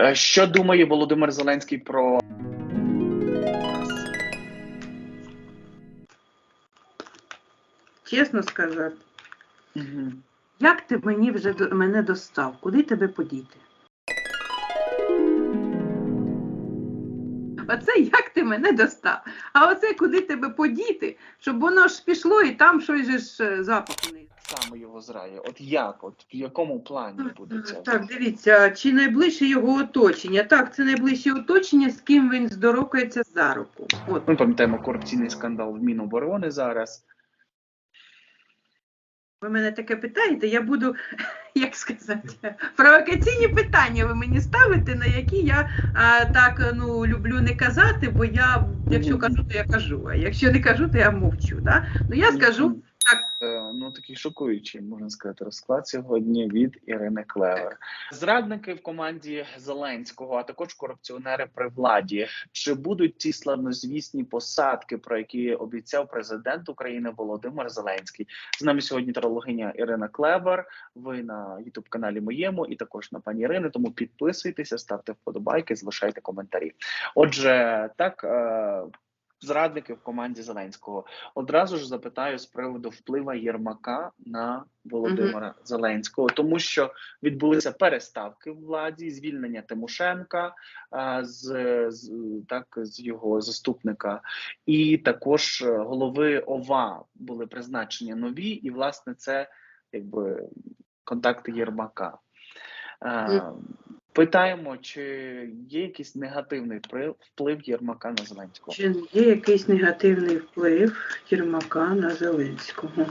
Е, Що думає Володимир Зеленський про Чесно сказати, угу. як ти мені вже до- мене достав? Куди тебе подіти? Оце як мене достав. А оце куди тебе подіти, щоб воно ж пішло і там щось же ж е, запах у саме його зрає? От як? От в якому плані буде це? Так, дивіться, чи найближче його оточення? Так, це найближче оточення, з ким він здорукається за руку. От. Ми пам'ятаємо корупційний скандал в Міноборони зараз. Ви мене таке питаєте, я буду, як сказати, провокаційні питання ви мені ставите, на які я а, так ну, люблю не казати, бо я, якщо кажу, то я кажу, а якщо не кажу, то я мовчу. Да? Ну я скажу, Ну, такий шокуючий, можна сказати, розклад сьогодні від Ірини Клевер. Зрадники в команді Зеленського, а також корупціонери при владі. Чи будуть ті славнозвісні посадки, про які обіцяв президент України Володимир Зеленський? З нами сьогодні тарологиня Ірина Клевер. Ви на Ютуб каналі моєму і також на пані Ірини. Тому підписуйтеся, ставте вподобайки, залишайте коментарі. Отже, так. Е, Зрадники в команді Зеленського одразу ж запитаю з приводу впливу Єрмака на Володимира Зеленського, тому що відбулися переставки в владі, звільнення Тимошенка а, з, з так з його заступника, і також е, голови ОВА були призначені нові, і власне це якби контакти Єрмака. А, Мгм. Питаємо, чи є якийсь негативний вплив- Єрмака на Зеленського? Чи є якийсь негативний вплив Єрмака на Зеленського?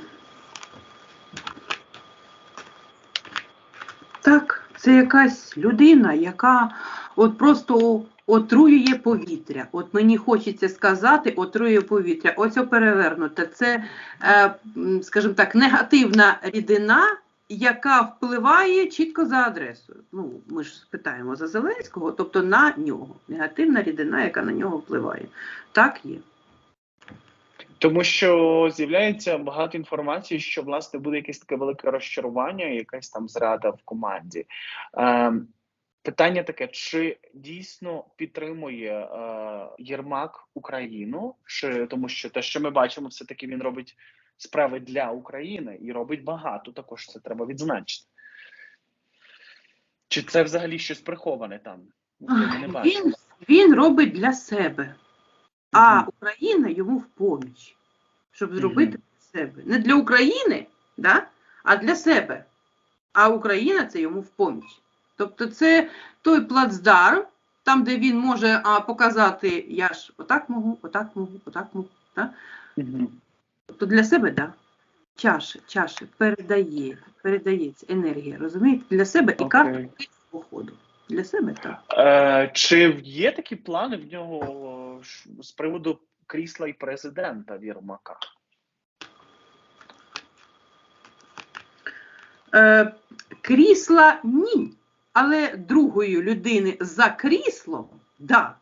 Так, це якась людина, яка от просто отруює повітря. От мені хочеться сказати, отруює повітря. Оце перевернуте. Це, е, скажімо так, негативна рідина, яка впливає чітко за адресою. Ну, ми ж питаємо за Зеленського, тобто на нього. Негативна рідина, яка на нього впливає. Так є. Тому що з'являється багато інформації, що власне буде якесь таке велике розчарування, якась там зрада в команді. Е, питання таке: чи дійсно підтримує е, Єрмак Україну? Чи тому, що те, що ми бачимо, все таки він робить справи для України і робить багато. Також це треба відзначити. Чи це взагалі щось приховане там? Не бачимо. Він, він робить для себе, а. Україна йому в поміч, щоб зробити Мгм. для себе. Не для України, да? а для себе. А Україна це йому в поміч. Тобто це той плацдарм, там, де він може а, показати, я ж отак можу, отак можу, отак можу. Да? Тобто для себе, так. Да. Чаша, чаша передає, передається енергія, розумієте? Для себе і Окей. карта походу. Для себе так. Е, чи є такі плани в нього з приводу крісла і президента Вірмака? Е, крісла ні, але другої людини за кріслом да.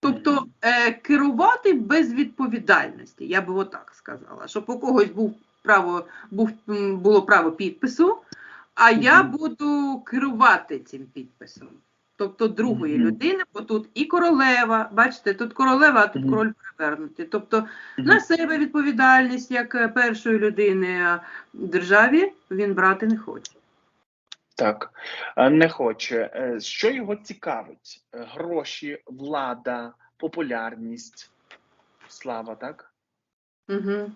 Тобто е, керувати без відповідальності, я би отак сказала, щоб у когось був право, був, було право підпису, а я буду керувати цим підписом. Тобто другої Мгм. людини, бо тут і королева, бачите, тут королева, а тут король перевернутий. Тобто Мгм. на себе відповідальність як е, першої людини в державі він брати не хоче. Так, Е, не хоче. Е, Що його цікавить? Е, Гроші, влада, популярність, слава, так? Угу.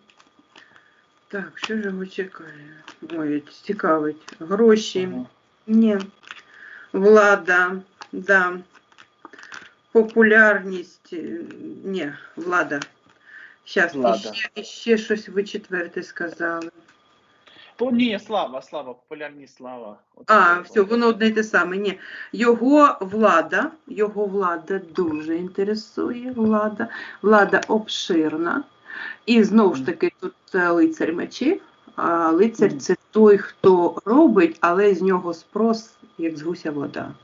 Так, що ж його чекає? Ой, цікавить. Гроші. Ага. Ні. Влада, да. Популярність. Ні, влада. Влада. іще, іще щось ви четверте сказали. О, ні, слава, слава, популярність, слава. От А, все, воно одне й те саме. Ні. Його влада, його влада дуже інтересує. Влада, влада обширна. І знову ж таки, тут е, лицар мечів. А лицар це той, хто робить, але з нього спрос, як з гуся вода.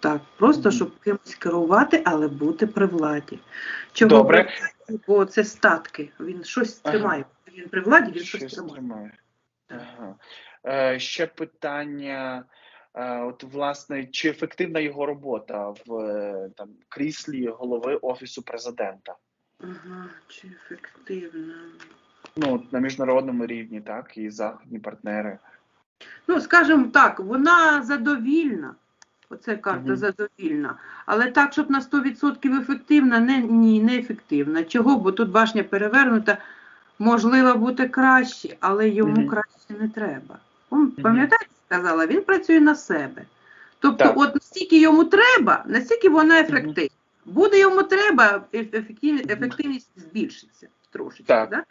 Так, просто щоб кимось керувати, але бути при владі. Чого Добре. Бо це статки. Він щось Ага. тримає. Він при владі, він щось Щось тримає. тримає. Ага. Е, ще питання. Е, От, власне, чи ефективна його робота в е, там кріслі голови офісу президента? Ага, чи ефективно? Ну от на міжнародному рівні, так і західні партнери. Ну, скажімо так, вона задовільна. Оце карта Мгм. задовільна. Але так, щоб на 100% ефективна, не, ні, не ефективна. Чого? Бо тут башня перевернута, можливо бути краще, але йому Мгм. краще не треба. Пам'ятаєте, сказала, він працює на себе. Тобто, Так. от настільки йому треба, настільки вона ефективна. Буде йому треба, ефективність, ефективність збільшиться трошечки. Так. Да?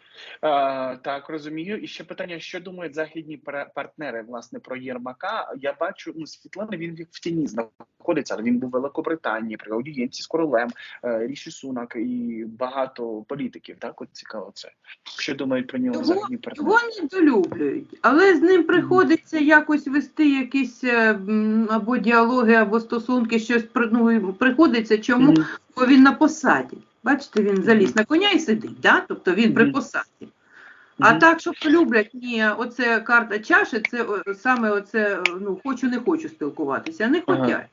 Е, так, розумію. І ще питання: що думають західні партнери власне про Єрмака? Я бачу, ну світлини він як в тіні знаходиться, але він був в Великобританії при аудієнці з королем, е, Ріші Сунак і багато політиків. Так, от цікаво це. Що думають про нього Його- західні партнери? Його недолюблюють, але з ним приходиться якось вести якісь е, або діалоги, або стосунки, щось ну, приходиться. Чому? Мгм. Бо він на посаді. Бачите, він заліз на коня і сидить, да? тобто він при посаді. А так, що полюблять, ні, оце карта чаші, це саме оце, ну, хочу, не хочу спілкуватися, не Ага. хотять.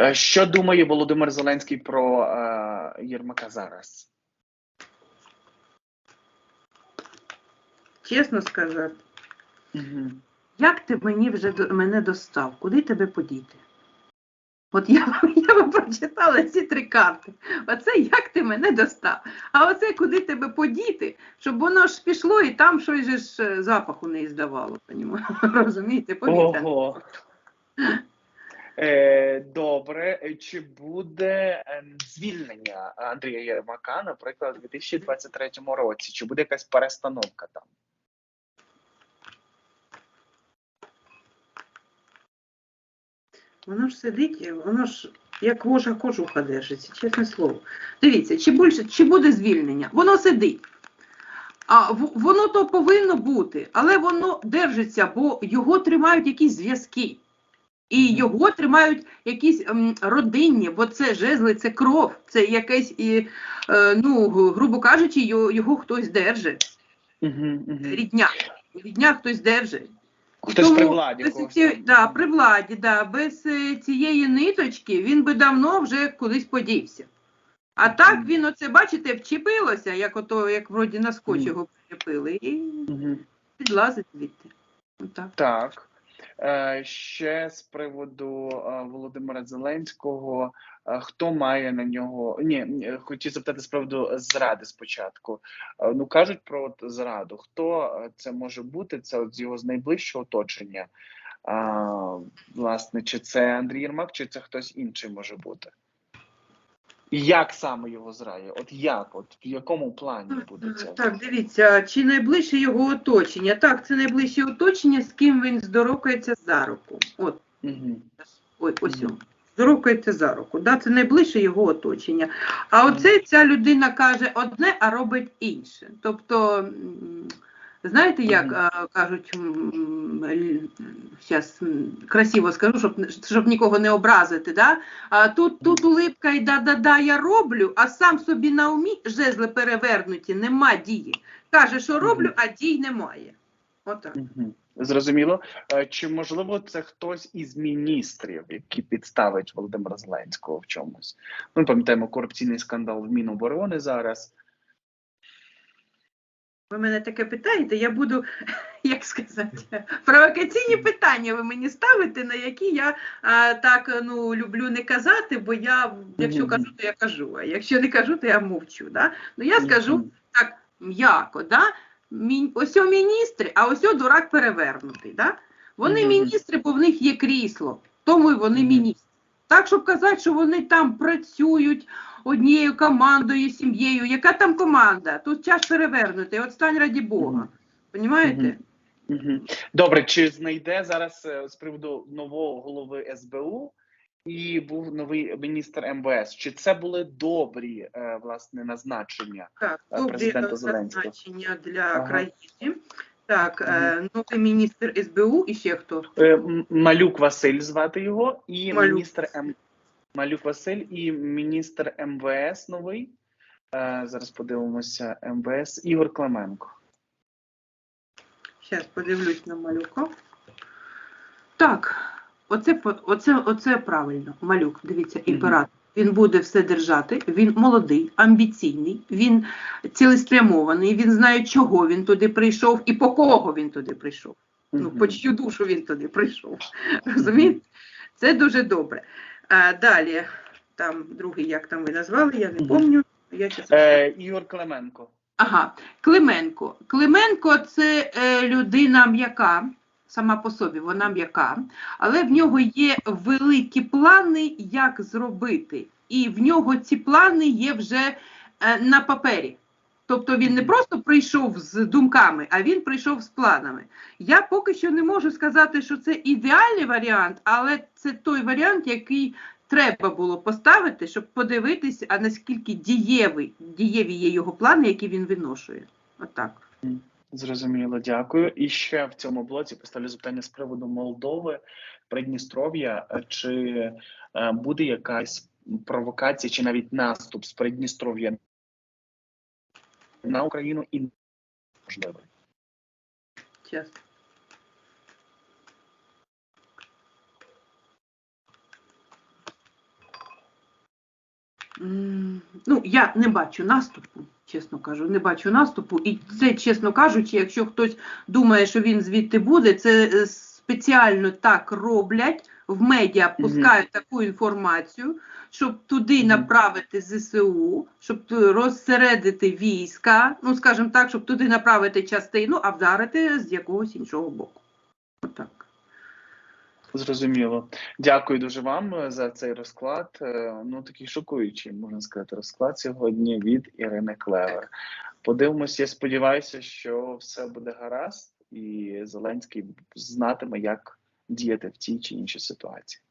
Е, Що думає Володимир Зеленський про е, Єрмака зараз? Чесно сказати, Угу. як ти мені вже мене достав? Куди тебе подіти? От я, вам- я вам прочитала ці три карти. Оце як ти мене достав. А оце куди тебе подіти, щоб воно ж пішло і там щось же ж е, запаху не здавало. Розумієте? Повітря. Ого. Е, добре, Е, чи буде е, звільнення Андрія Єрмака, наприклад, у 2023 році? Чи буде якась перестановка там? Воно ж сидить, воно ж як вожа кожуха держиться, чесне слово. Дивіться, чи більше, чи буде звільнення? Воно сидить. А воно то повинно бути, але воно держиться, бо його тримають якісь зв'язки. І його тримають якісь родинні, бо це жезли, це кров, це якесь, і, е, ну, грубо кажучи, його, його хтось держить. Угу, угу. Рідня. Рідня хтось держить. Хтось при владі. без когось ці- да, при владі, да, без е, цієї ниточки він би давно вже кудись подівся. А так він оце, бачите, вчепилося, як ото, як вроді на скотч його причепили, і підлазить звідти. Отак. Так. Е, ще з приводу е, Володимира Зеленського, хто має на нього. Ні, ні, хотів запитати з приводу зради спочатку. Е, ну кажуть про от зраду. Хто е, це може бути? Це от з його з найближчого оточення. А, власне, чи це Андрій Єрмак, чи це хтось інший може бути? І як саме його зрає? От як? От в якому плані буде це? Так, дивіться, чи найближче його оточення? Так, це найближче оточення, з ким він здоровкається за руку. От, Угу. ой, ось Мгм. Він. За руку. Да, це найближче його оточення. А оце ця людина каже одне, а робить інше. Тобто, знаєте, як кажуть, зараз красиво скажу, щоб, щоб нікого не образити. Да? А тут, тут улипка і да-да-да, я роблю, а сам собі на умі жезли перевернуті, нема дії. Каже, що роблю, а дій немає. Отак. Зрозуміло. Е, Чи можливо це хтось із міністрів, які підставить Володимира Зеленського в чомусь? Ми пам'ятаємо корупційний скандал в Міноборони зараз. Ви мене таке питаєте, я буду, як сказати, провокаційні питання ви мені ставите, на які я а, так ну, люблю не казати, бо я, якщо кажу, то я кажу, а якщо не кажу, то я мовчу. Да? Ну я скажу так м'яко, да? Ось о міністри, а ось о дурак перевернутий. Да? Вони міністри, бо в них є крісло, тому й вони міністри. Так, щоб казати, що вони там працюють однією командою, сім'єю. Яка там команда? Тут час перевернутий, от стань раді Бога. Понімаєте? Добре, чи знайде зараз е, з приводу нового голови СБУ і був новий міністр МВС? Чи це були добрі е, власне назначення? Так, Е, добрі президента Зеленського. назначення для Ага. країни. Так, е, новий міністр СБУ і ще хто? Е, Малюк Василь звати його, і Малюк міністр М. Малюк Василь і міністр МВС новий. Е, зараз подивимося. МВС Ігор Клименко. Зараз подивлюсь на малюка. Так, оце, оце, оце правильно. Малюк, дивіться, імператор. Він буде все держати, він молодий, амбіційний, він цілеспрямований, він знає, чого він туди прийшов і по кого він туди прийшов. Ну, по чию душу він туди прийшов. Розумієте? Це дуже добре. А, далі, там другий, як там ви назвали, я не пам'ятаю. Я Е, Ігор Клименко. Ага, Клименко. Клименко це е, людина м'яка, сама по собі вона м'яка, але в нього є великі плани, як зробити. І в нього ці плани є вже е, на папері. Тобто він не просто прийшов з думками, а він прийшов з планами. Я поки що не можу сказати, що це ідеальний варіант, але це той варіант, який треба було поставити, щоб подивитися, а наскільки дієвий, дієві є його плани, які він виношує. Отак. Зрозуміло, дякую. І ще в цьому блоці поставлю запитання з приводу Молдови, Придністров'я. Чи е, буде якась провокація, чи навіть наступ з Придністров'я на Україну і можливо? М, Ну, я не бачу наступу, чесно кажу, не бачу наступу. І це, чесно кажучи, якщо хтось думає, що він звідти буде, це е, спеціально так роблять, в медіа пускають таку інформацію, щоб туди направити ЗСУ, щоб розсередити війська, ну, скажімо так, щоб туди направити частину, а вдарити з якогось іншого боку. Отак. Зрозуміло. Дякую дуже вам е, за цей розклад. Е, Ну такий шокуючий, можна сказати, розклад сьогодні від Ірини Клевер. Подивимось, я сподіваюся, що все буде гаразд, і Зеленський знатиме, як діяти в тій чи іншій ситуації.